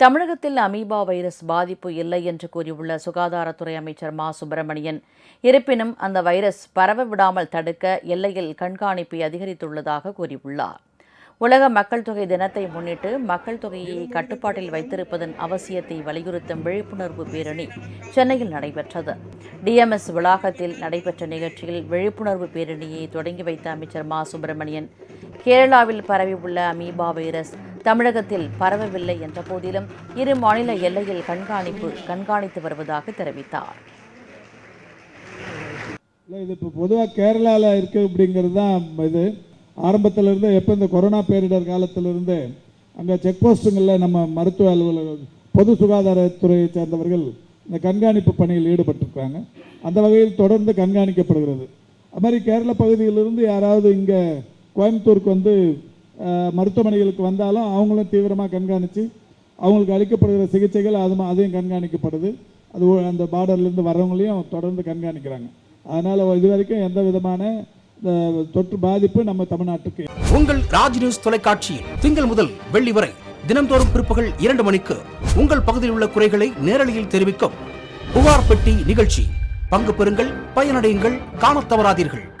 தமிழகத்தில் amoeba virus பாதிப்பு இல்லை என்று கூறியுள்ள சுகாதாரத்துறை அமைச்சர் மா. சுப்பிரமணியன் இருப்பினும் அந்த வைரஸ் பரவ விடாமல் தடுக்க எல்லையில் கண்காணிப்பை அதிகரித்துள்ளதாக கூறியுள்ளார். உலக மக்கள் தொகை தினத்தை முன்னிட்டு மக்கள் தொகையை கட்டுப்பாட்டில் வைத்திருப்பதன் அவசியத்தை வலியுறுத்தும் விழிப்புணர்வு பேரணி சென்னையில் நடைபெற்றது. டிஎம்எஸ் வளாகத்தில் நடைபெற்ற நிகழ்ச்சியில் விழிப்புணர்வு பேரணியை தொடங்கி வைத்த அமைச்சர் மா. சுப்பிரமணியன் கேரளாவில் பரவியுள்ள அமீபா வைரஸ் தமிழகத்தில் பரவவில்லை என்ற போதிலும் இரு மாநில எல்லையில் கண்காணிப்பு கண்காணித்து வருவதாக தெரிவித்தார். இல்லை இது இப்போ பொதுவாக கேரளாவில் இருக்கு அப்படிங்கிறது தான் இது. ஆரம்பத்திலிருந்து எப்போ இந்த கொரோனா பேரிடர் காலத்திலிருந்து அங்கே செக் போஸ்ட்டுங்களில் நம்ம மருத்துவ அலுவலர்கள் பொது சுகாதாரத்துறையை சேர்ந்தவர்கள் இந்த கண்காணிப்பு பணியில் ஈடுபட்டிருக்காங்க. அந்த வகையில் தொடர்ந்து கண்காணிக்கப்படுகிறது. அது மாதிரி கேரள பகுதியிலிருந்து யாராவது இங்கே கோயம்புத்தூருக்கு வந்து மருத்துவமனைகளுக்கு வந்தாலும் அவங்களும் தீவிரமாக கண்காணித்து அவங்களுக்கு அளிக்கப்படுகிற சிகிச்சைகள் அது அதையும் கண்காணிக்கப்படுது. அது அந்த பார்டர்லேருந்து வர்றவங்களையும் தொடர்ந்து கண்காணிக்கிறாங்க. அதனால் இது வரைக்கும் எந்த விதமான இந்த தொற்று பாதிப்பு நம்ம தமிழ்நாட்டுக்கு உங்கள் ராஜ் நியூஸ் தொலைக்காட்சியில் திங்கள் முதல் வெள்ளி வரை தினம்தோறும் பிற்பகல் இரண்டு மணிக்கு உங்கள் பகுதியில் உள்ள குறைகளை நேரலையில் தெரிவிக்கும் புகார் பெட்டி நிகழ்ச்சி. பங்கு பெறுங்கள் பயனடையுங்கள் காணத் தவறாதீர்கள்.